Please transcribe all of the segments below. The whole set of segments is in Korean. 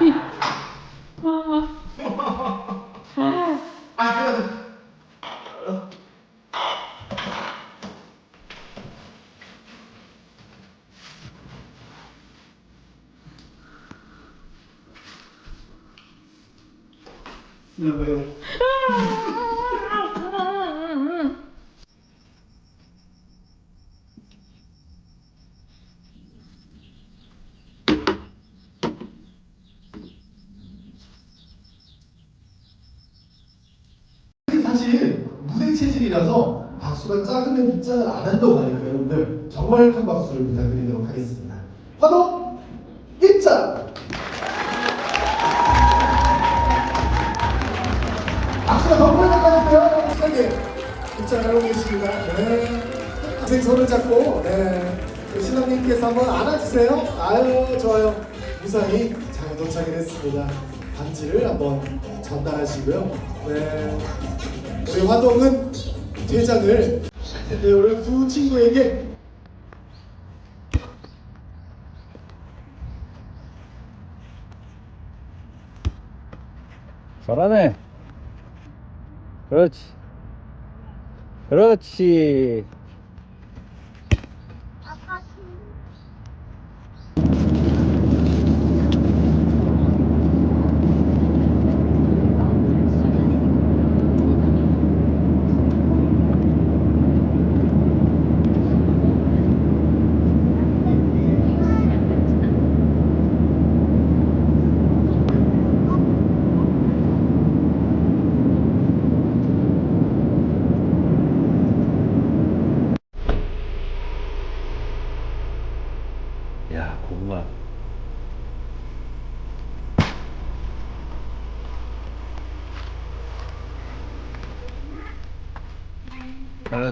Mama. Mama. Mama. No, 체질이라서 박수가 작으면 입장을 안 한다고 하니까 여러분들 정말 큰 박수를 부탁드리도록 하겠습니다. 화도 입장! 박수가 더 크게 나가는데요. 시간에 입장하고 계십니다. 네. 선생 손을 잡고 네. 그 신랑님께서 한번 안아주세요. 아유 좋아요. 무사히 잘 도착을 했습니다. 반지를 한번 전달하시고요. 네. 우리 화동은 퇴장을 네, 우리 두 친구에게 잘하네. 그렇지. 그렇지. 야, 고구마.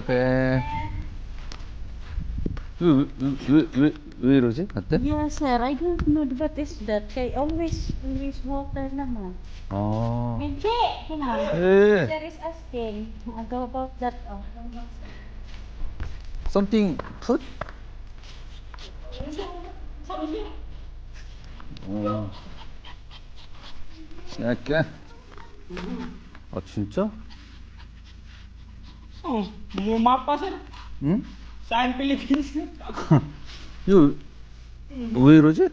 잘했대. 왜, 왜, 왜, 왜, 왜 이러지? 어때? Yes, sir. I don't know what is that. Kay always, always water naman. 아. Hindi, kinang. 예. Sir is asking Go about that. Oh. Something put? 어. 약간. 아, 진짜? Oh, bumapa sir. 응? Saan Philippines? 이거 왜 이러지?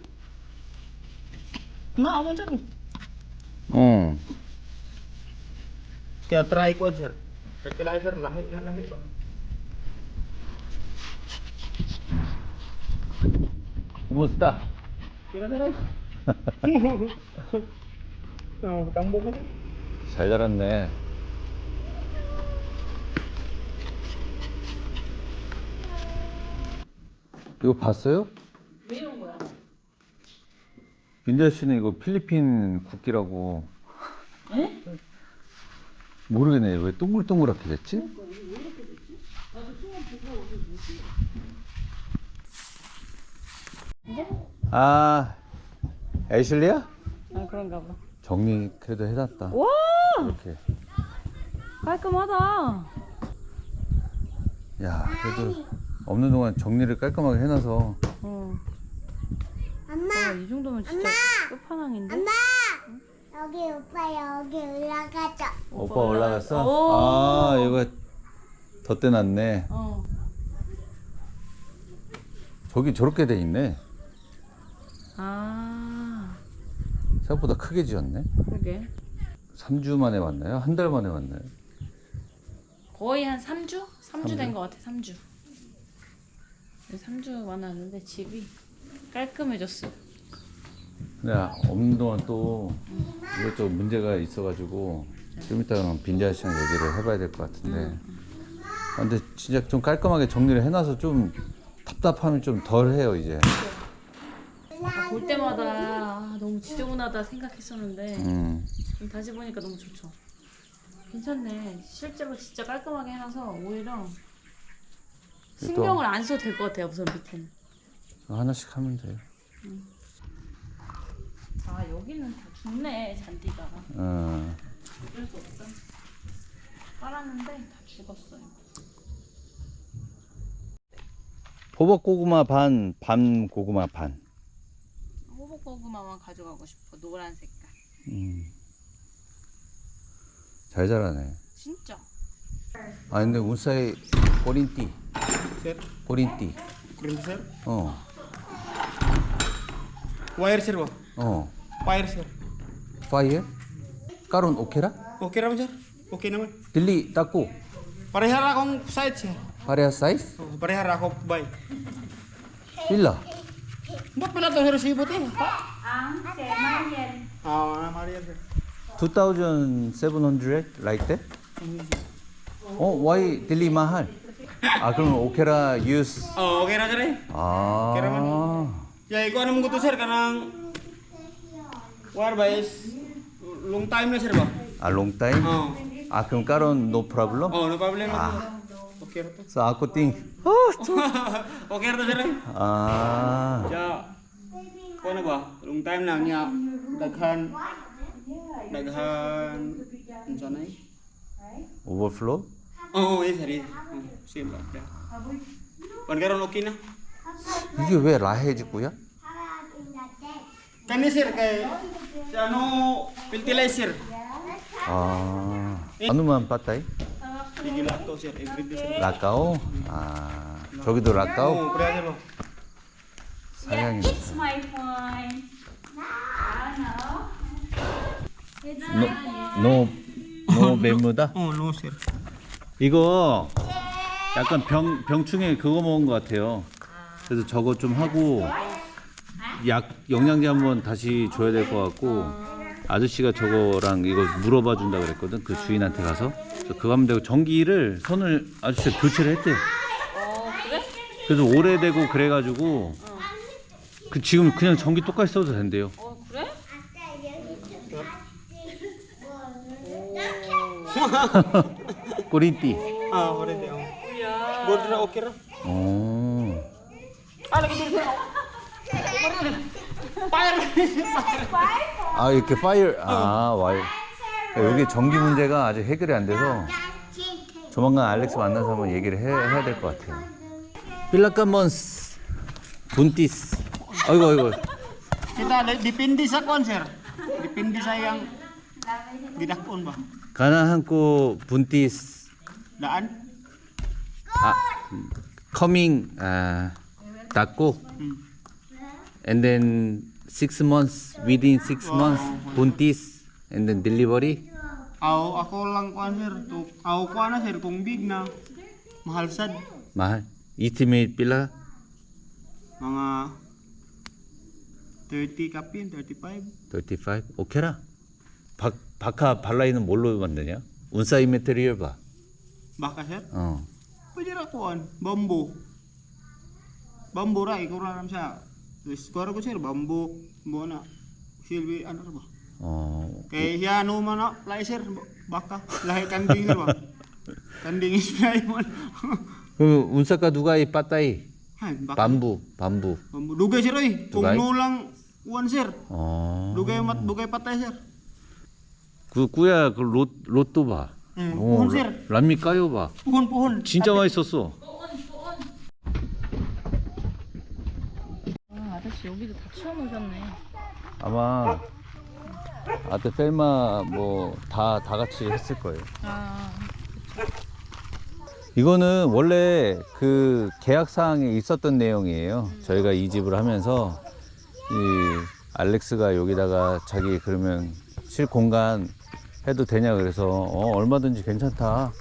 Naaman sir. 어. Kaya try ko sir. Kaya sir, lahi lahi pa. Kumusta? Kira sir. Oh, tambo ka sir. 잘 자랐네. 이거 봤어요? 왜 이런 거야? 민자 씨는 이거 필리핀 국기라고 에? 모르겠네. 왜 동글동글하게 됐지? 아, 애슐리야? 아, 그런가 봐. 정리 그래도 해놨다. 와! 이렇게. 깔끔하다. 야, 그래도 없는 동안 정리를 깔끔하게 해놔서 어. 엄마, 아, 이 정도면 진짜 끝판왕인데? 엄마, 여기 오빠 여기 올라가자. 오빠 올라갔어? 오. 아, 이거 덧대놨네. 어. 저기 저렇게 돼 있네. 아, 생각보다 크게 지었네. 그러게. 3주 만에 왔나요? 한 달 만에 왔나요? 거의 한 3주? 3주 삼주? 된것 같아, 3주. 3주 만났는데 집이 깔끔해졌어. 근데 없는 동안 또 이것저것 문제가 있어가지고 좀 이따가 빈자 씨랑 얘기를 해봐야 될 것 같은데. 아, 근데 진짜 좀 깔끔하게 정리를 해놔서 좀 답답함이 좀 덜 해요, 이제. 아, 볼 때마다 아, 너무 지저분하다 생각했었는데 음. 좀 다시 보니까 너무 좋죠. 괜찮네. 실제로 진짜 깔끔하게 해놔서 오히려 신경을 안 써도 될 것 같아요. 우선 밑에는. 하나씩 하면 돼요. 아 여기는 다 죽네 잔디가. 어. 어쩔 수 없어. 빨았는데 다 죽었어요. 호박 고구마 반, 밤 고구마 반. 호박 고구마만 가져가고 싶어. 노란 색깔. 음. 잘 자라네. 진짜. 아 근데 운사이 꼬린띠 Green sir. 어 sir ba? 어. Fire sir. 파이어? 까론 오케라? Naman sir. Okay naman. 딜리 닦고 akong side sir. 파레아 사이즈? Oh, Parehara ako bay. 빌라 ito sir sibot eh? Ang sir, Marian. Ah, Marian sir. 2700 like that? 어, why 딜리 mahal? 아, 그럼 오케라 use Oh, okay na sir eh. 아. Ya, ikaw ano mo to sir kanang War ba is long time na sir ba? 아, time? Oh. 아, 그럼 까론 no problem? Oh, no problem na. Ah. Okay ra to. So ako think okay ra to sir. eh. 아. Ja. Ko na ba? Long time na niya daghan daghan unsa na eh? 오버플로? Oh, yes, sir. yes. Oh, okay na. 이게 왜 라헤지구야? Kani sir kay si ano fertilizer. 아. 아누만 빠따이? Bigil to sir every day sir. 라까오? 아. 저기도? Oh, pre sir. ba? 사양이. It's my phone. 노, 노 메무다? Oh, no sir. 이거 약간 병, 병충해 그거 먹은 것 같아요. 그래서 저거 좀 하고 약 영양제 한번 다시 줘야 될 것 같고 아저씨가 저거랑 이거 물어봐 준다 그랬거든 그 주인한테 가서 그래서 그거 하면 되고 전기를 선을 아저씨가 교체를 했대요. 그래서 오래되고 그래가지고 그 지금 그냥 전기 똑같이 써도 된대요. 어 그래? 꼬리띠. Ore de. Oh. Good ra okay ra. 어. Ah, lagi dito. Fire. 아 이렇게 파일 아 와이 여기 전기 문제가 아직 해결이 안 돼서 조만간 알렉스 만나서 한번 얘기를 해, 해야 될 것 같아요 빌라카몬스 분티스 아이고 아이고 Kita depende sa kon sir. Depende sa yang didakon ba. 가나한코 분티스 Daan. 아 커밍 아 닫고 Hmm. and then six months within six months 분티스 and then delivery Aw ako lang kuan sir. Tu aw kuan na sir kung big na mahal sad mahal estimate 빌라 mga 30 kapin, 35. 35 오케라 박 바카 발라이는 뭘로 만드냐 운사이 메테리얼 봐 Baka sir. 어. Pwede ra kuan, bambu. Bambu ra ikaw ra ram siya. Terus kuara ko sir bambu mo na silbi ano ra ba? 어. Kay siya ano man na play sir baka lahi kanding sir ba? Kanding is play man. 그 운사카 누가 이 빠따이 Hay baka. 밤부 밤부 Bambu dugay sir oy. Kung Dugay? no lang kuan sir. 어. Dugay mat dugay patay sir. 그 꾸야 그 로, 로또 봐 응, sir. 라- 람미 까요 봐 Puhon puhon. 진짜 맛있었어 아 아저씨 여기도 다 치워놓으셨네. 아마 아테 펠마 뭐 다 다 같이 했을 거예요 아 이거는 원래 그 계약 사항에 있었던 내용이에요. 저희가 이 집을 하면서 이 알렉스가 여기다가 자기 그러면 실 공간 해도 되냐 그래서 어, 얼마든지 괜찮다.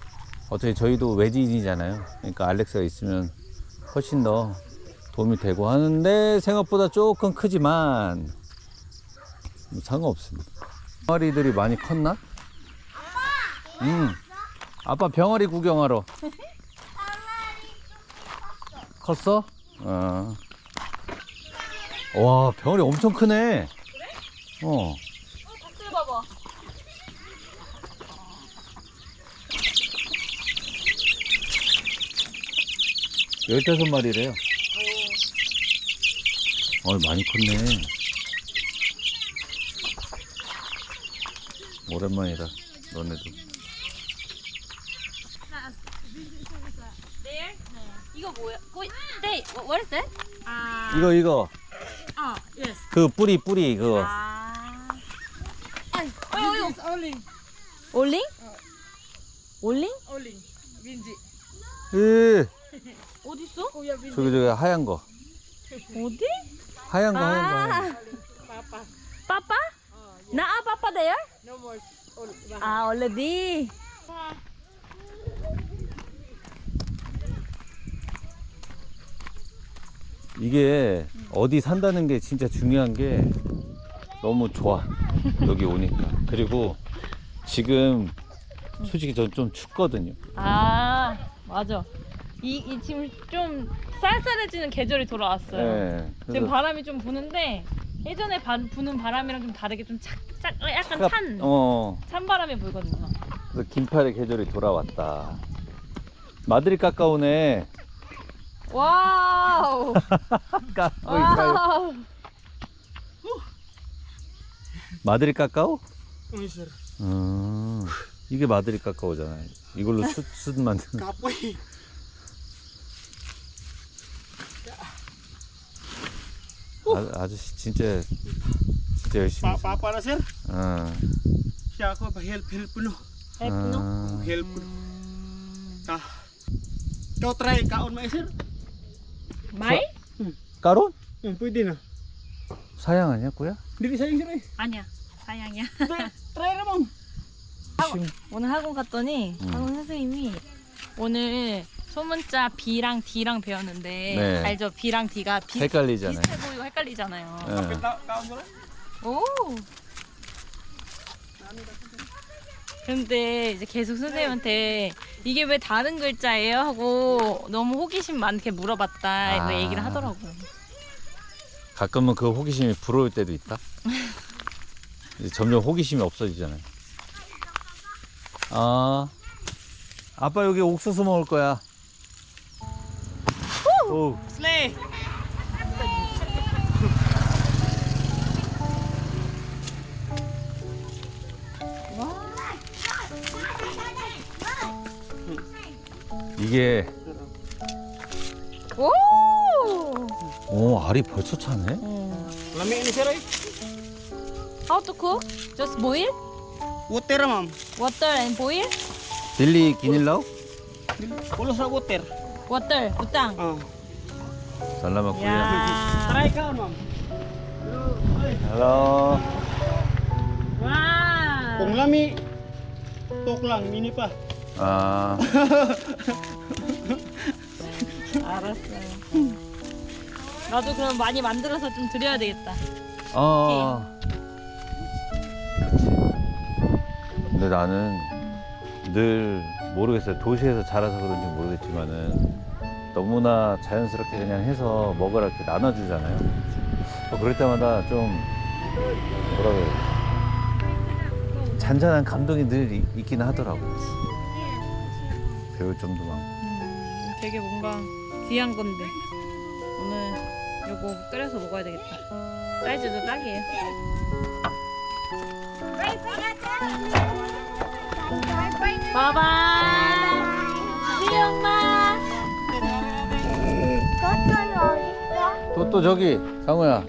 어차피 저희도 외지인이잖아요. 그러니까 알렉스가 있으면 훨씬 더 도움이 되고 하는데 생각보다 조금 크지만 뭐 상관없습니다. 병아리들이 많이 컸나? 음. 아빠 병아리 구경하러. 컸어? 어. 와, 병아리 엄청 크네. 어. 열다섯 마리래요. 어, 많이 컸네. 오랜만이다, 너네도. 이거 뭐야? 네, what is that? 이거, 이거. 아, yes. 그 뿌리, 뿌리, 그거. 아, 아이, 어이, 어이. 올링. 올링? 올링? 올링? 올링. 민지. 으. 어디 있어? 저기, 저기, 하얀 거. 어디? 하얀 거, 하얀 거. 하얀 거. Papa? Papa? Naa papa there? 아 already. 이게 어디 산다는 게 진짜 중요한 게 너무 좋아. 여기 오니까. 그리고 지금 솔직히 전 좀 춥거든요. 아 맞아. 이, 이 지금 좀 쌀쌀해지는 계절이 돌아왔어요. 네. 지금 그래서 바람이 좀 부는데 예전에 바, 부는 바람이랑 좀 다르게 좀 착착 약간 차갑- 찬, 어. 찬 바람이 불거든요. 그래서 긴팔의 계절이 돌아왔다. 마드리 까까오네. 와우. 까까오. 와우. 마드리? Ini sir. 음. 이게 마드리 까까오잖아요. 이걸로 숯, 숯 만드는. Kapoy. 아, 아저씨 진짜 진짜 열심히. Pa papa na sir. 어. Siya ako ba help help no. 예쁘노? 어. Help. Ta. Kau try kaon mai sir. 마이? 까론? Hmm, pwede na. 사양 아니야, 꼬야? Dili sayang sir eh. 아니야. 사양이야. Try, try na mong. 오늘 학원 갔더니 음. 학원 선생님이 오늘 소문자 B랑 D랑 배웠는데 네. 알죠? B랑 D가 비, 헷갈리잖아요. 비슷해 보이고 헷갈리잖아요. sir. 오. 근데 이제 계속 선생님한테 이게 왜 다른 글자예요? 하고 너무 호기심 많게 물어봤다 아. 그 얘기를 하더라고. 가끔은 그 호기심이 부러울 때도 있다. 이제 점점 호기심이 없어지잖아요. 아, 아빠 여기 옥수수 먹을 거야. 오, Slay. 이게 오. 오 알이 벌써 차네. Lami ni sir eh. How to cook? Just boil? Water ma'am. Water and boil? 딜리 기닐라우? Ulos na water. Water, utang. Oh. 잘 남았고요. 야. Try kaon ma'am. 헬로. 와. Kung lami tok lang mini pa. 아, 알았어요. 나도 그럼 많이 만들어서 좀 드려야 되겠다. 어. 그치. 근데 나는 늘 모르겠어요. 도시에서 자라서 그런지 모르겠지만은 너무나 자연스럽게 그냥 해서 먹으라 이렇게 나눠주잖아요. 어, 그럴 때마다 좀 뭐라 그래. 잔잔한 감동이 늘 이- 있긴 하더라고. 배울 점도 많고. 음, 되게 뭔가 귀한 건데 오늘 요거 끓여서 먹어야 되겠다. 사이즈도 딱이에요. 바이바이. See you, 엄마. 또 저기, 상우야.